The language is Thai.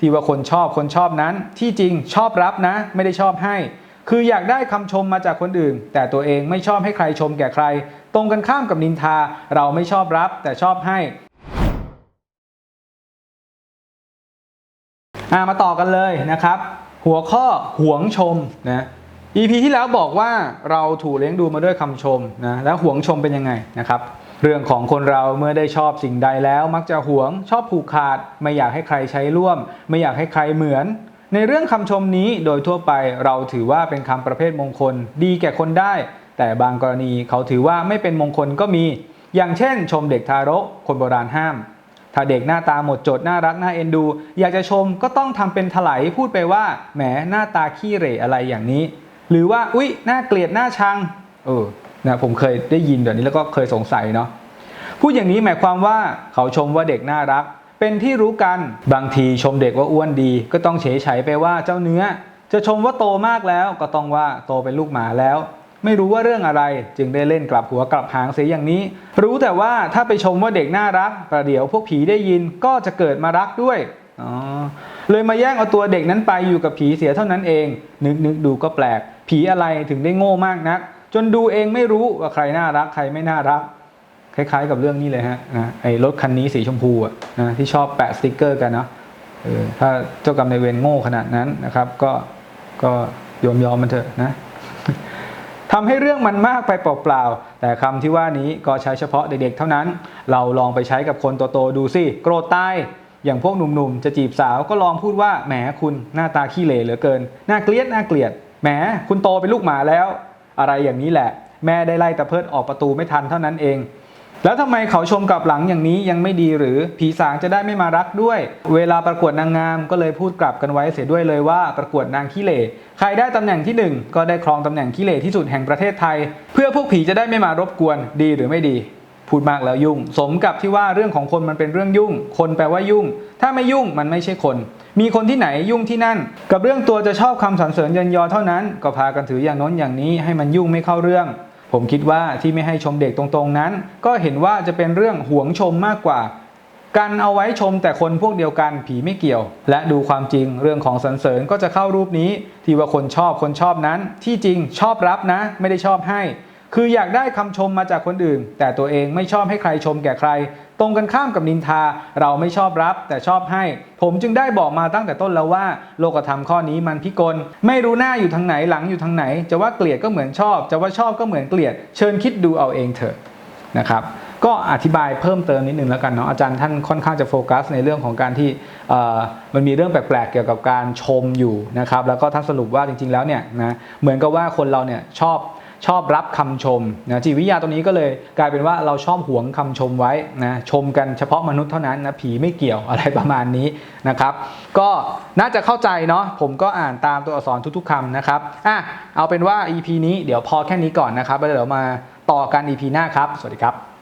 ที่ว่าคนชอบคนชอบนั้นที่จริงชอบรับนะ ไม่ได้ชอบให้ คืออยากได้คำชมมาจากคนอื่น แต่ตัวเองไม่ชอบให้ใครชมแก่ใคร ตรงกันข้ามกับนินทา เราไม่ชอบรับแต่ชอบให้อ่ามาต่อกันเลยนะครับ หัวข้อหวงชมนะ EP ที่แล้วบอกว่าเราถูกเลี้ยงดูมาด้วยคำชมนะแล้วหวงชมเป็นยังไงนะครับ เรื่องของคนเราเมื่อได้ชอบสิ่งใดแล้วมักจะหวง ชอบผูกขาด ไม่อยากให้ใครใช้ร่วม ไม่อยากให้ใครเหมือน ในเรื่องคำชมนี้โดยทั่วไปเราถือว่าเป็นคำประเภทมงคล ดีแก่คนได้ แต่บางกรณีเขาถือว่าไม่เป็นมงคลก็มี อย่างเช่น ชมเด็กทารก คนโบราณห้าม ถ้าเด็กหน้าตาหมดจดน่ารักน่าเอ็นดู อยากจะชมก็ต้องทำเป็นถลายพูดไปว่าแหมหน้าตาขี้เหร่อะไรอย่างนี้ หรือว่าอุ๊ยน่าเกลียดน่าชังเออ นะผมเคยได้ยินแบบนี้แล้วก็เคยสงสัยเนาะพูดอย่างนี้หมายความว่าเขาชมว่าเด็กน่ารัก เป็นที่รู้กันบางทีชมเด็กว่าอ้วนดี ก็ต้องเฉยเฉยไปว่าเจ้าเนื้อ จะชมว่าโตมากแล้วก็ต้องว่าโตเป็นลูกหมาแล้ว ไม่รู้ว่าเรื่องอะไรจึงได้เล่นกลับหัวกลับหางเสียอย่างนี้ รู้แต่ว่าถ้าไปชมว่าเด็กน่ารัก ประเดี๋ยวพวกผีได้ยินก็จะเกิดมารักด้วยอ๋อเลยมาแย่งเอาตัวเด็กนั้นไปอยู่กับผีเสียเท่านั้นเอง นึกนึกดูก็แปลก ผีอะไรถึงได้โง่มากนัก จนดูเองไม่รู้ว่าใครน่ารักใครไม่น่ารัก คล้ายๆกับเรื่องนี้เลยฮะนะไอ้รถคันนี้สีชมพูอะนะที่ชอบแปะสติกเกอร์กันเนาะถ้าเจ้ากรรมนายเวรโง่ขนาดนั้นนะครับ ก็ก็ยอมยอมมันเถอะนะทำให้เรื่องมันมากไปเปล่าๆ แต่คำที่ว่านี้ก็ใช้เฉพาะเด็กๆ เท่านั้น เราลองไปใช้กับคนโตๆ ดูสิ โกรธตาย อย่างพวกหนุ่มๆ จะจีบสาวก็ลองพูดว่า แหมคุณหน้าตาขี้เหร่เหลือเกิน น่าเกลียด น่าเกลียด แหมคุณโตเป็นลูกหมาแล้ว อะไรอย่างนี้แหละ แม่ได้ไล่ตะเพิดออกประตูไม่ทันเท่านั้นเอง แล้วทำไมเขาชมกลับหลังอย่างนี้ยังไม่ดีหรือผีสางจะได้ไม่มารักด้วย เวลาประกวดนางงามก็เลยพูดกลับกันไว้เสียด้วยเลยว่าประกวดนางขี้เหร่ใครได้ตำแหน่งที่หนึ่งก็ได้ครองตำแหน่งขี้เหร่ที่สุดแห่งประเทศไทย เพื่อพวกผีจะได้ไม่มารบกวนดีหรือไม่ดี พูดมากแล้วยุ่ง สมกับที่ว่าเรื่องของคนมันเป็นเรื่องยุ่ง คนแปลว่ายุ่ง ถ้าไม่ยุ่งมันไม่ใช่คน มีคนที่ไหนยุ่งที่นั่น กับเรื่องตัวจะชอบคำสรรเสริญเยินยอเท่านั้น ก็พากันถืออย่างน้นอย่างนี้ให้มันยุ่งไม่เข้าเรื่อง ผมคิดว่าที่ไม่ให้ชมเด็กตรงๆนั้น ก็เห็นว่าจะเป็นเรื่องหวงชมมากกว่าการเอาไว้ชมแต่คนพวกเดียวกันผีไม่เกี่ยว และดูความจริงเรื่องของสรรเสริญก็จะเข้ารูปนี้ ที่ว่าคนชอบคนชอบนั้น ที่จริงชอบรับนะ ไม่ได้ชอบให้ คืออยากได้คำชมมาจากคนอื่น แต่ตัวเองไม่ชอบให้ใครชมแก่ใคร ตรงกันข้ามกับนินทา เราไม่ชอบรับแต่ชอบให้ ผมจึงได้บอกมาตั้งแต่ต้นแล้วว่า โลกธรรมข้อนี้มันพิกล ไม่รู้หน้าอยู่ทางไหนหลังอยู่ทางไหน จะว่าเกลียดก็เหมือนชอบ จะว่าชอบก็เหมือนเกลียด เชิญคิดดูเอาเองเถอะนะครับก็อธิบายเพิ่มเติมนิดนึงแล้วกันเนาะอาจารย์ท่านค่อนข้างจะโฟกัสในเรื่องของการที่มันมีเรื่องแปลกๆเกี่ยวกับการชมอยู่นะครับแล้วก็ท่านสรุปว่าจริงๆแล้วเนี่ยนะเหมือนกับว่าคนเราเนี่ยชอบ ชอบรับคำชมนะจิตวิทยาตรงนี้ก็เลยกลายเป็นว่าเราชอบหวงคำชมไว้นะชมกันเฉพาะมนุษย์เท่านั้นนะผีไม่เกี่ยวอะไรประมาณนี้นะครับ ก็น่าจะเข้าใจเนาะผมก็อ่านตามตัวอักษรทุกๆคำนะครับอะเอาเป็นว่า EP นี้เดี๋ยวพอแค่นี้ก่อนนะครับแล้วเดี๋ยวมาต่อกัน EP หน้าครับ สวัสดีครับ